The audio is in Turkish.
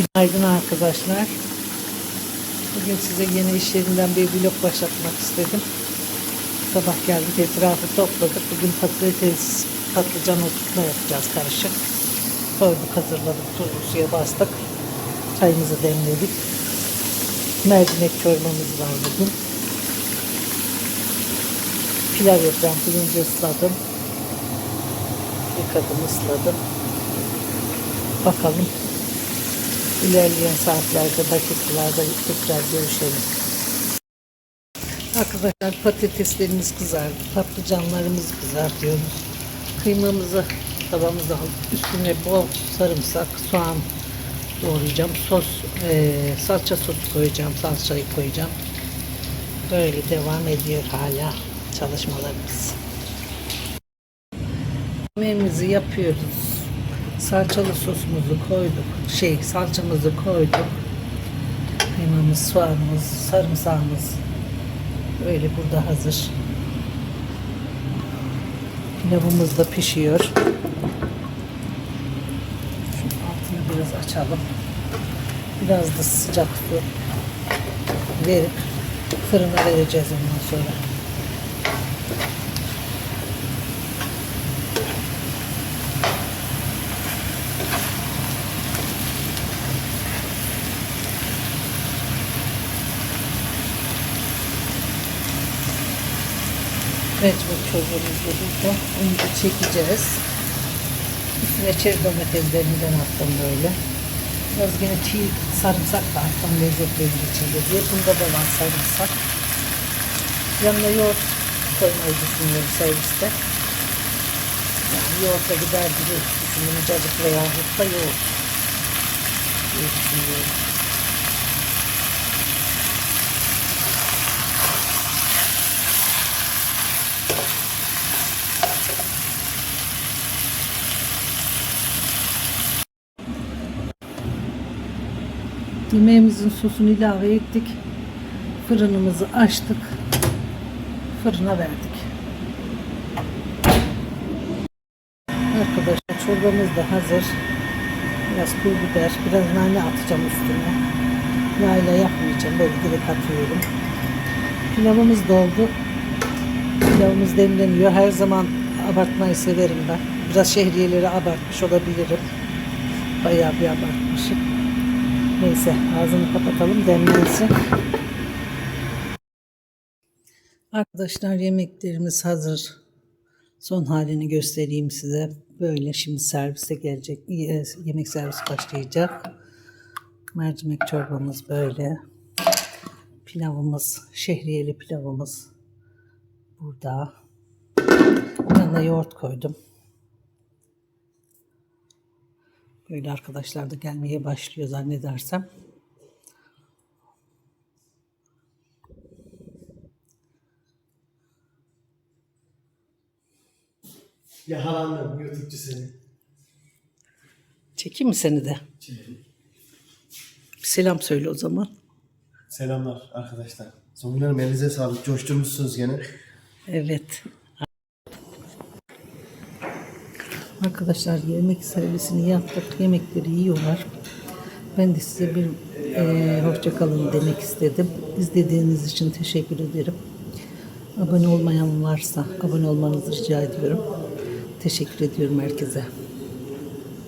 Günaydın arkadaşlar. Bugün size yeni iş yerinden bir vlog başlatmak istedim. Sabah geldik etrafı topladık. Bugün patates, patlıcan oturtma yapacağız karışık. Koyduk hazırladık. Tuzlu suya bastık. Çayımızı demledik. Mercimek çorbamız var bugün. Pilav yapacağım. Pirinci ısladım. Yıkadım, ısladım. Bakalım ilerleyen saatlerde, dakikalarda tekrar görüşelim. Arkadaşlar patateslerimiz kızardı. Patlıcanlarımızı kızartıyoruz. Kıymamızı tavamıza alıp üstüne bol sarımsak, soğan doğrayacağım. Sos, eee, salça sos koyacağım. Salçayı koyacağım. Böyle devam ediyor hala çalışmalarımız. Yemeğimizi yapıyoruz. Salçalı sosumuzu koyduk. Şey salçamızı koyduk. Kıymamız, soğanımız, sarımsağımız böyle burada hazır. Pilavımız da pişiyor. Şu altını biraz açalım. Biraz da sıcak su verip fırına vereceğiz ondan sonra. Mercimek çorbamız da burada. Da çekeceğiz. Üstüne çeri domateslerinden attım böyle. Biraz yine çiğ sarımsak da attım lezzet verir içinde diye. Bunda da var sarımsak. Yanına yoğurt koymayı düşünüyorum serviste. Yani yoğurtla gider gibi düşünüyorum. Cacık veya hurtla yoğurt diye düşünüyorum. Yemeğimizin sosunu ilave ettik. Fırınımızı açtık. Fırına verdik. Arkadaşlar çorbamız da hazır. Biraz pul biber, biraz nane atacağım üstüne. Yağla yapmayacağım. Böyle direkt atıyorum. Pilavımız doldu. Pilavımız demleniyor. Her zaman abartmayı severim ben. Biraz şehriyeleri abartmış olabilirim. Bayağı bir abartmışım. Neyse ağzını kapatalım demlensin. Arkadaşlar yemeklerimiz hazır. Son halini göstereyim size. Böyle şimdi servise gelecek. ye- Yemek servisi başlayacak. Mercimek çorbamız böyle. Pilavımız, şehriyeli pilavımız burada. Yanına yoğurt koydum. Böyle arkadaşlar da gelmeye başlıyor zannedersem. Yakalandım YouTube'cu seni. Çekeyim mi seni de? Bir selam söyle o zaman. Selamlar arkadaşlar. Songül Hanım elinize sağlık. Coşturmuşsunuz gene. Evet. Arkadaşlar yemek servisini yaptık. Yemekleri yiyorlar. Ben de size bir eee hoşça kalın demek istedim. İzlediğiniz için teşekkür ederim. Abone olmayan varsa abone olmanızı rica ediyorum. Teşekkür ediyorum herkese.